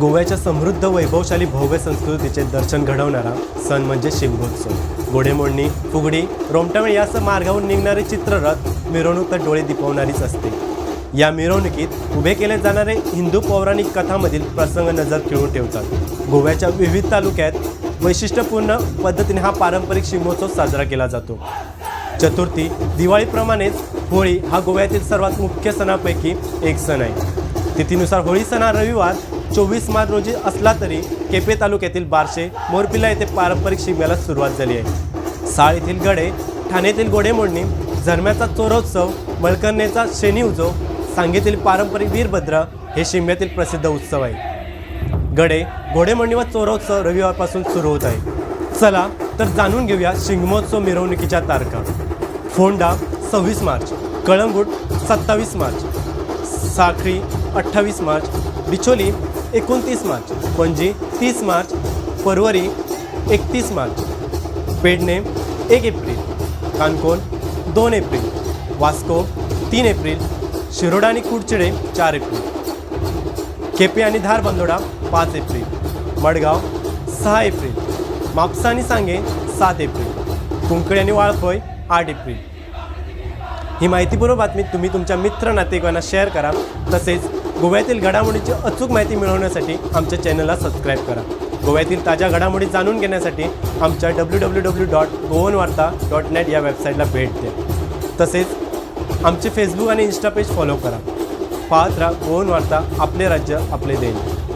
गोव्याच्या समृद्ध वैभवशाली भव्य संस्कृतीचे दर्शन घडवणारा सण म्हणजे शिमगोत्सव घोडेमोडणी फुगडी रोमटामेळ यासह मार्गावर निघणारे चित्ररथ मिरवणूक तर डोळे दिपवणारीच असते. या मिरवणुकीत उभे केले जाणारे हिंदू पौराणिक कथामधील प्रसंग नजर खिळून ठेवतात. गोव्याच्या विविध तालुक्यात वैशिष्ट्यपूर्ण पद्धतीने हा पारंपरिक शिमगोत्सव साजरा केला जातो. चतुर्थी दिवाळीप्रमाणेच होळी हा गोव्यातील सर्वात मुख्य सणापैकी एक सण आहे. तिथीनुसार होळी सण हा रविवार चोवीस मार्च रोजी असला तरी केपे तालुक्यातील बारशे मोरपिला येथे पारंपरिक शिगम्याला सुरुवात झाली आहे. साळ येथील गडे ठाण्यातील घोडेमोडणी झरम्याचा चोरोत्सव मळकर्णेचा शेनी उत्सव सांगेतील पारंपरिक वीरभद्र हे शिमग्यातील प्रसिद्ध उत्सव आहे. गडे घोडेमोडणी व चोरोत्सव रविवारपासून सुरू होत आहे. चला तर जाणून घेऊया शिंगमोत्सव मिरवणुकीच्या तारखा. फोंडा सव्वीस मार्च कळंगूट सत्तावीस मार्च साखरी अठ्ठावीस मार्च बिचोली एकोणतीस मार्च. पणजी तीस मार्च. परवरी एकतीस मार्च. पेडणे एक एप्रिल. काणकोण दोन एप्रिल. वास्को तीन एप्रिल. शिरोडा आणि कुडचिडे चार एप्रिल. केपी आणि धारबांदोडा पाच एप्रिल. मडगाव सहा एप्रिल. म्हापसा आणि सांगे सात एप्रिल. कुंकळी आणि वाळपय आठ एप्रिल. ही माहितीपूर्व बातमी तुम्ही तुमच्या मित्र नातेवाईकांना शेअर करा. तसेच गोव्यातील घडामोडीची अचूक माहिती मिळवण्यासाठी आमच्या चॅनलला सबस्क्राईब करा. गोव्यातील ताज्या घडामोडी जाणून घेण्यासाठी आमच्या W W W dot Goan Varta dot net या वेबसाईटला भेट द्या. तसेच आमचे फेसबुक आणि इन्स्टा पेज फॉलो करा. पाहत राहा गोवन वार्ता आपले राज्य आपले देश.